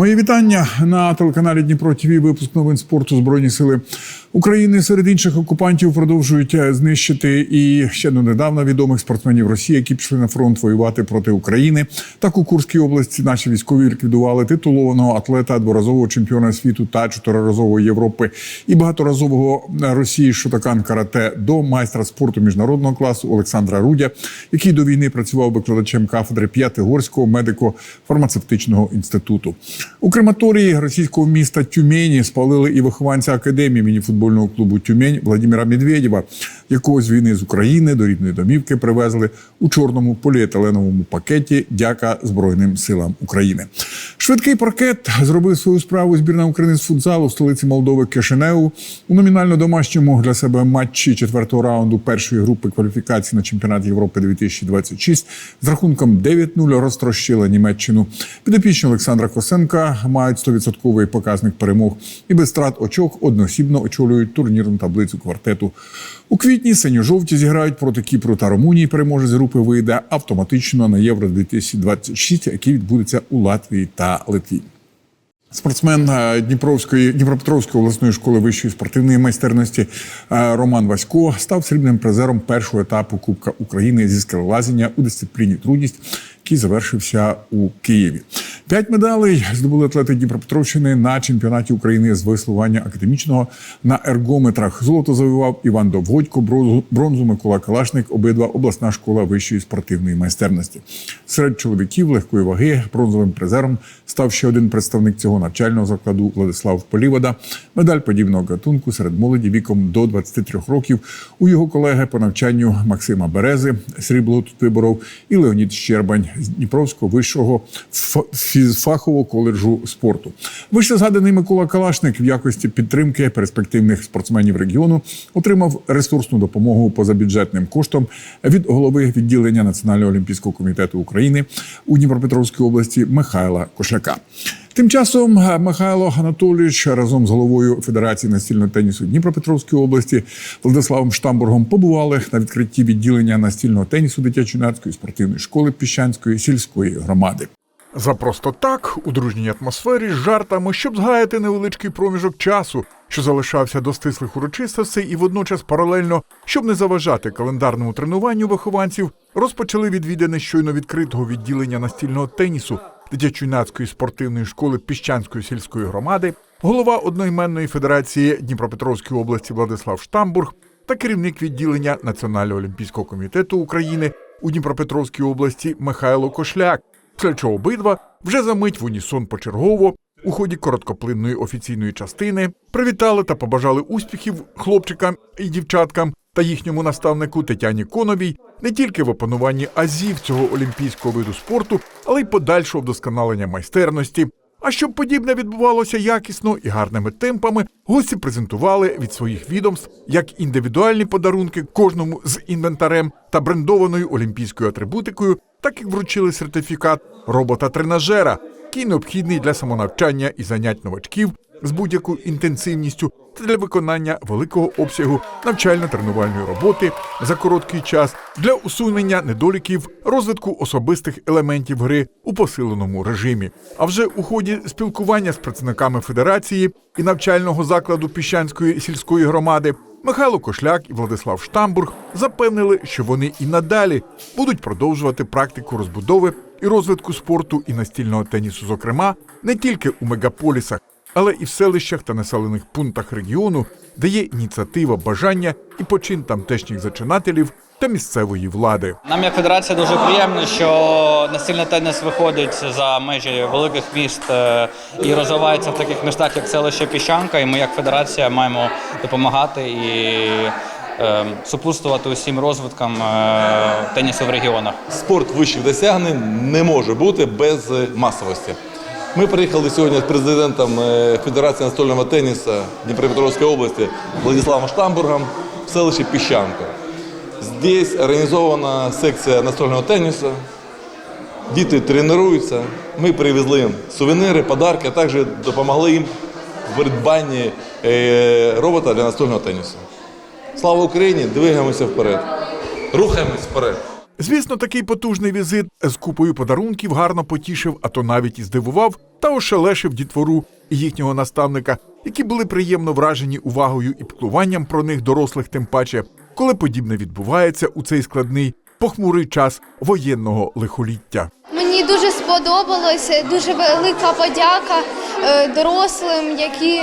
Мої вітання на телеканалі Дніпро ТВ. Випуск новин спорту Збройні сили України серед інших окупантів продовжують е, знищити і ще недавно відомих спортсменів Росії, які пішли на фронт воювати проти України. Так у Курській області наші військові ліквідували титулованого атлета, дворазового чемпіона світу та чотириразової Європи і багаторазового Росії Шотакан карате до майстра спорту міжнародного класу Олександра Рудя, який до війни працював викладачем кафедри П'ятигорського медико-фармацевтичного інституту. У крематорії російського міста Тюмені спалили і вихованця академії мініфутбольного клубу Тюмень Владимира Медведєва, якого з війни з України до рідної домівки привезли у чорному поліетиленовому пакеті. Дяка Збройним силам України. Швидкий паркет зробив свою справу збірна України з футзалу в столиці Молдови Кишиневу. У номінально домашньому для себе матчі четвертого раунду першої групи кваліфікації на чемпіонат Європи 2026 з рахунком 9-0 розтрощила Німеччину. Підопічні Олександра Косенка мають 100% показник перемог і без страт очок одноосібно очолюють турнірну таблицю квартету. У квітні синьо-жовті зіграють проти Кіпру та Румунії. Переможець групи вийде автоматично на Євро 2026, який відбудеться у Латвії та Литві. Спортсмен е, Дніпровської Дніпропетровської обласної школи вищої спортивної майстерності е, Роман Васько став срібним призером першого етапу Кубка України зі скелелазіння у дисципліні трудність, який завершився у Києві. П'ять медалей здобули атлети Дніпропетровщини на чемпіонаті України з веслування академічного на ергометрах. Золото завоював Іван Довгодько, бронзу- Микола Калашник, обидва обласна школа вищої спортивної майстерності. Серед чоловіків легкої ваги бронзовим призером став ще один представник цього навчального закладу Владислав Полівода. Медаль подібного гатунку серед молоді віком до 23 років. У його колеги по навчанню Максима Берези срібло тут виборов і Леонід Щербань з Дніпровського вищого ф- фізфахового коледжу спорту. Вище згаданий Микола Калашник в якості підтримки перспективних спортсменів регіону отримав ресурсну допомогу позабюджетним коштом від голови відділення Національного олімпійського комітету України у Дніпропетровській області Михайла Кошляка. Тим часом е, Михайло Анатолійович разом з головою Федерації настільного тенісу Дніпропетровської області Владиславом Штамбургом побували на відкритті відділення настільного тенісу дитячо-юнацької спортивної школи Піщанської сільської громади. За просто так, у дружній атмосфері з жартами, щоб згаяти невеличкий проміжок часу, що залишався до стислих урочистостей, і водночас паралельно, щоб не заважати календарному тренуванню вихованців, розпочали відвідини щойно відкритого відділення настільного тенісу дитячо-юнацької спортивної школи Піщанської сільської громади, голова одноіменної федерації Дніпропетровської області Владислав Штамбург та керівник відділення Національного олімпійського комітету України у Дніпропетровській області Михайло Кошляк. Після чого обидва вже за мить в унісон почергово у ході короткоплинної офіційної частини привітали та побажали успіхів хлопчикам і дівчаткам та їхньому наставнику Тетяні Коновій не тільки в опануванні азів цього олімпійського виду спорту, але й подальшого вдосконалення майстерності. А щоб подібне відбувалося якісно і гарними темпами, гості презентували від своїх відомств як індивідуальні подарунки кожному з інвентарем та брендованою олімпійською атрибутикою, так і вручили сертифікат робота-тренажера, який необхідний для самонавчання і занять новачків з будь-якою інтенсивністю та для виконання великого обсягу навчально-тренувальної роботи за короткий час для усунення недоліків розвитку особистих елементів гри у посиленому режимі. А вже у ході спілкування з працівниками федерації і навчального закладу Піщанської сільської громади Михайло Кошляк і Владислав Штамбург запевнили, що вони і надалі будуть продовжувати практику розбудови і розвитку спорту і настільного тенісу, зокрема, не тільки у мегаполісах, але і в селищах та населених пунктах регіону, де є ініціатива, бажання і почин тамтешніх зачинателів та місцевої влади. Нам як федерація дуже приємно, що настільний теніс виходить за межі великих міст е, і розвивається в таких містах, як селище Піщанка. І ми, як федерація, маємо допомагати і е, супутствувати усім розвиткам е, тенісу в регіонах. Спорт вищих досягнень не може бути без масовості. Ми приїхали сьогодні з президентом е, Федерації настольного тенісу Дніпропетровської області Владиславом Штамбургом в селищі Піщанка. Здесь організована секція настольного тенісу. Діти тренуються. Ми привезли їм сувеніри, подарки, а також допомогли їм в придбанні е, робота для настольного тенісу. Слава Україні! Двигаємося вперед. Рухаємось вперед. Звісно, такий потужний візит з купою подарунків гарно потішив, а то навіть і здивував та ошелешив дітвору і їхнього наставника, які були приємно вражені увагою і піклуванням про них дорослих, тим паче, коли подібне відбувається у цей складний похмурий час воєнного лихоліття. Мені дуже сподобалося, дуже велика подяка е, дорослим, які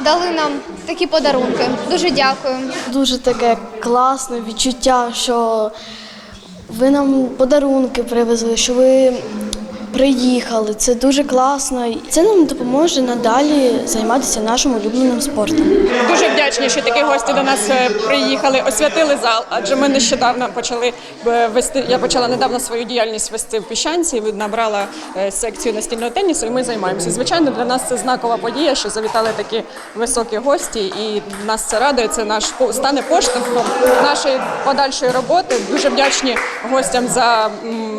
дали нам такі подарунки. Дуже дякую. Дуже таке класне відчуття, що ви нам подарунки привезли, що ви приїхали. Це дуже класно. Це нам допоможе надалі займатися нашим улюбленим спортом. Дуже вдячні, що такі гості до нас е, приїхали, освятили зал. Адже ми нещодавно почали е, вести. Я почала недавно свою діяльність вести в Піщанці. Набрала е, секцію настільного тенісу, і ми займаємося. Звичайно, для нас це знакова подія, що завітали такі високі гості, і нас це радує. Це наш стане поштовхом нашої подальшої роботи. Дуже вдячні гостям за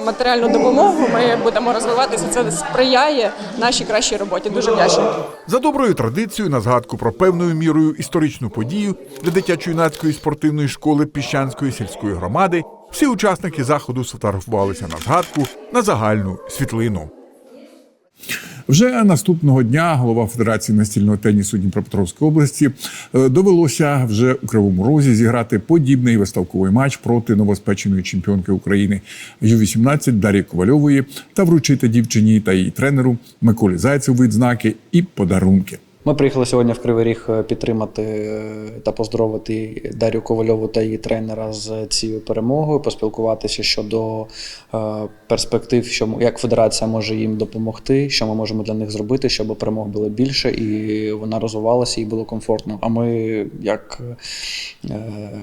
матеріальну допомогу. Ми будемо розвиватися. Це сприяє нашій кращій роботі. Дуже вдячні. За доброю традицією, на згадку про певною мірою історичну подію для дитячо-юнацької спортивної школи Піщанської сільської громади, всі учасники заходу сфотографувалися на згадку на загальну світлину. Вже наступного дня голова Федерації настільного тенісу Дніпропетровської області е, довелося вже у Кривому Розі зіграти подібний виставковий матч проти новоспеченої чемпіонки України Ю-18 Дар'ї Ковальової та вручити дівчині та її тренеру Миколі Зайцеву відзнаки і подарунки. Ми приїхали сьогодні в Кривий Ріг е, підтримати е, та поздоровити Дар'ю Ковальову та її тренера з цією перемогою, поспілкуватися щодо е, перспектив, що як федерація може їм допомогти, що ми можемо для них зробити, щоб перемог було більше і вона розвивалася і було комфортно. А ми, як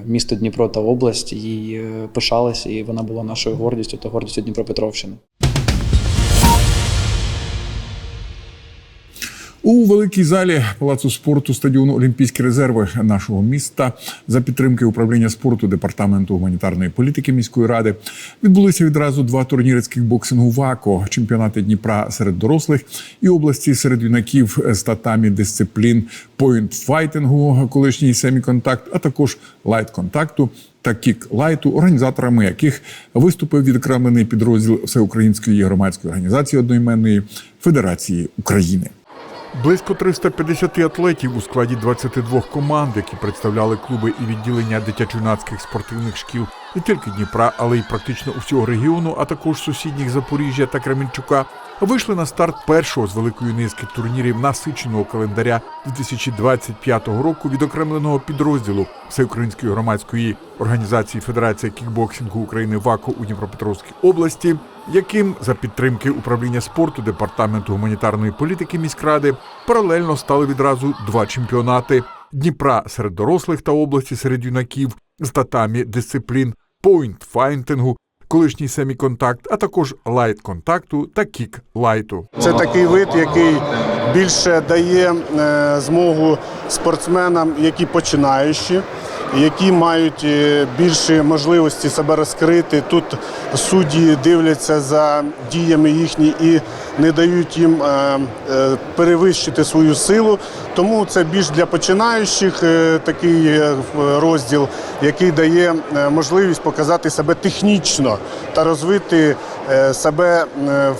місто Дніпро та область, їй пишалися, і вона була нашою гордістю та гордістю Дніпропетровщини. У великій залі палацу спорту стадіону Олімпійські резерви нашого міста за підтримки управління спорту департаменту гуманітарної політики міської ради відбулися відразу два турніри з ВАКО, чемпіонати Дніпра серед дорослих і області серед юнаків з татамі дисциплін поінт-файтингу, колишній семіконтакт, а також лайт-контакту та кік-лайту, організаторами яких виступив відокремлений підрозділ Всеукраїнської громадської організації одноіменної Федерації України. Близько 350 атлетів у складі 22 команд, які представляли клуби і відділення дитячо-юнацьких спортивних шкіл не тільки Дніпра, але й практично усього регіону, а також сусідніх Запоріжжя та Кременчука, вийшли на старт першого з великої низки турнірів насиченого календаря 2025 року відокремленого підрозділу Всеукраїнської громадської організації Федерація кікбоксингу України ВАКО у Дніпропетровській області, яким за підтримки управління спорту департаменту гуманітарної політики міськради паралельно стали відразу два чемпіонати. Дніпра серед дорослих та області серед юнаків з татамі дисциплін поінт-файтингу, колишній семіконтакт, а також лайт-контакту та кік-лайту. Це такий вид, який більше дає е, змогу спортсменам, які починаючі, які мають е, більше можливості себе розкрити. Тут судді дивляться за діями їхні і не дають їм е, перевищити свою силу. Тому це більш для починаючих такий розділ, який дає можливість показати себе технічно та розвити себе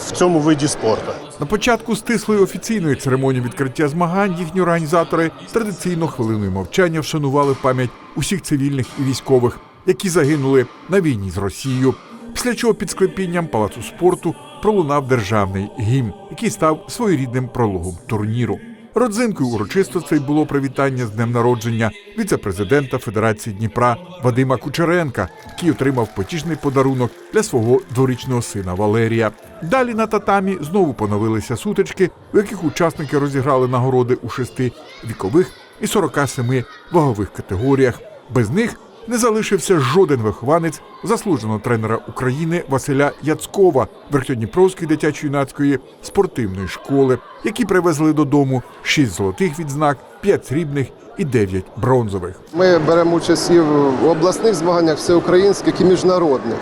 в цьому виді спорту. На початку стислої офіційної церемонії відкриття змагань їхні організатори традиційно хвилиною мовчання вшанували пам'ять усіх цивільних і військових, які загинули на війні з Росією. Після чого під склепінням палацу спорту пролунав державний гімн, який став своєрідним прологом турніру. Родзинкою урочистостей було привітання з днем народження віце-президента Федерації Дніпра Вадима Кучеренка, який отримав потішний подарунок для свого дворічного сина Валерія. Далі на татамі знову поновилися сутички, у яких учасники розіграли нагороди у шести вікових і 47 вагових категоріях. Без них не залишився жоден вихованець заслуженого тренера України Василя Яцкова Верхньодніпровської дитячо-юнацької спортивної школи, які привезли додому 6 золотих відзнак, 5 срібних і 9 бронзових. Ми беремо участь і в обласних змаганнях, всеукраїнських і міжнародних.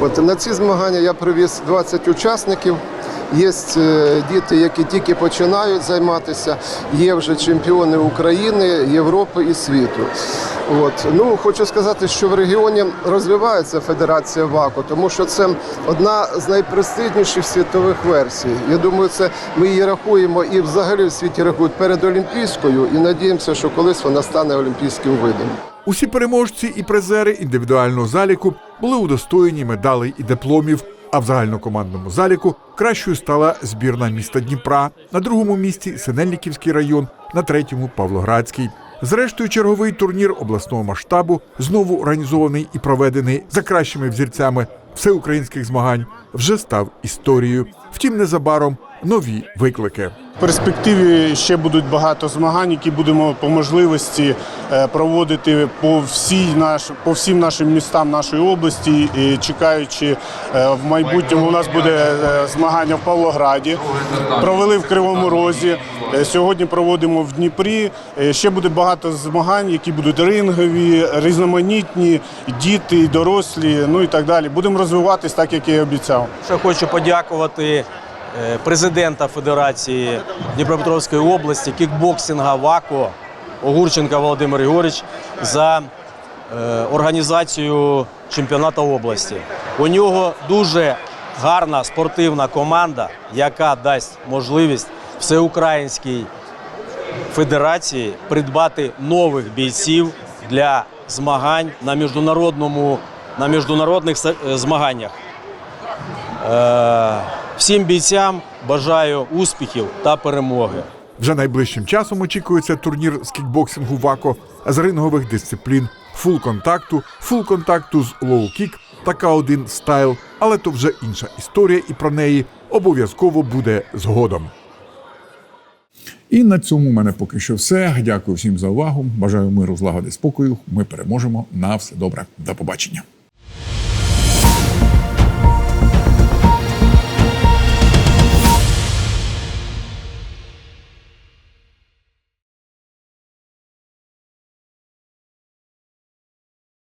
От на ці змагання я привіз 20 учасників. Є е, діти, які тільки починають займатися. Є вже чемпіони України, Європи і світу. От ну хочу сказати, що в регіоні розвивається федерація ВАКО, тому що це одна з найпрестижніших світових версій. Я думаю, це ми її рахуємо і взагалі в світі рахують перед Олімпійською, і надіємося, що колись вона стане олімпійським видом. Усі переможці і призери індивідуального заліку були удостоєні медалей і дипломів. А в загальнокомандному заліку кращою стала збірна міста Дніпра, на другому місці Синельниківський район, на третьому Павлоградський. Зрештою, черговий турнір обласного масштабу, знову організований і проведений за кращими взірцями всеукраїнських змагань, вже став історією. Втім, незабаром нові виклики. В перспективі ще будуть багато змагань, які будемо по можливості е, проводити по всій наш, по всім нашим містам нашої області. І чекаючи е, в майбутньому, у нас буде е, змагання в Павлограді. Провели в Кривому Розі. Сьогодні проводимо в Дніпрі. Ще буде багато змагань, які будуть рингові, різноманітні, діти, дорослі, ну і так далі. Будемо розвиватись так, як я і обіцяв. Ще хочу подякувати президента Федерації Дніпропетровської області, кікбоксинга ВАКО Огурченка Володимир Григорович за е, організацію чемпіонату області. У нього дуже гарна спортивна команда, яка дасть можливість всеукраїнській федерації придбати нових бійців для змагань на міжнародному на міжнародних е, змаганнях. Всім бійцям бажаю успіхів та перемоги. Вже найближчим часом очікується турнір з кікбоксингу ВАКО з рингових дисциплін фул контакту, фул контакту з лоу-кік та К1 стайл. Але то вже інша історія, і про неї обов'язково буде згодом. І на цьому в мене поки що все. Дякую всім за увагу. Бажаю миру, злагоди, спокою. Ми переможемо. На все добре. До побачення.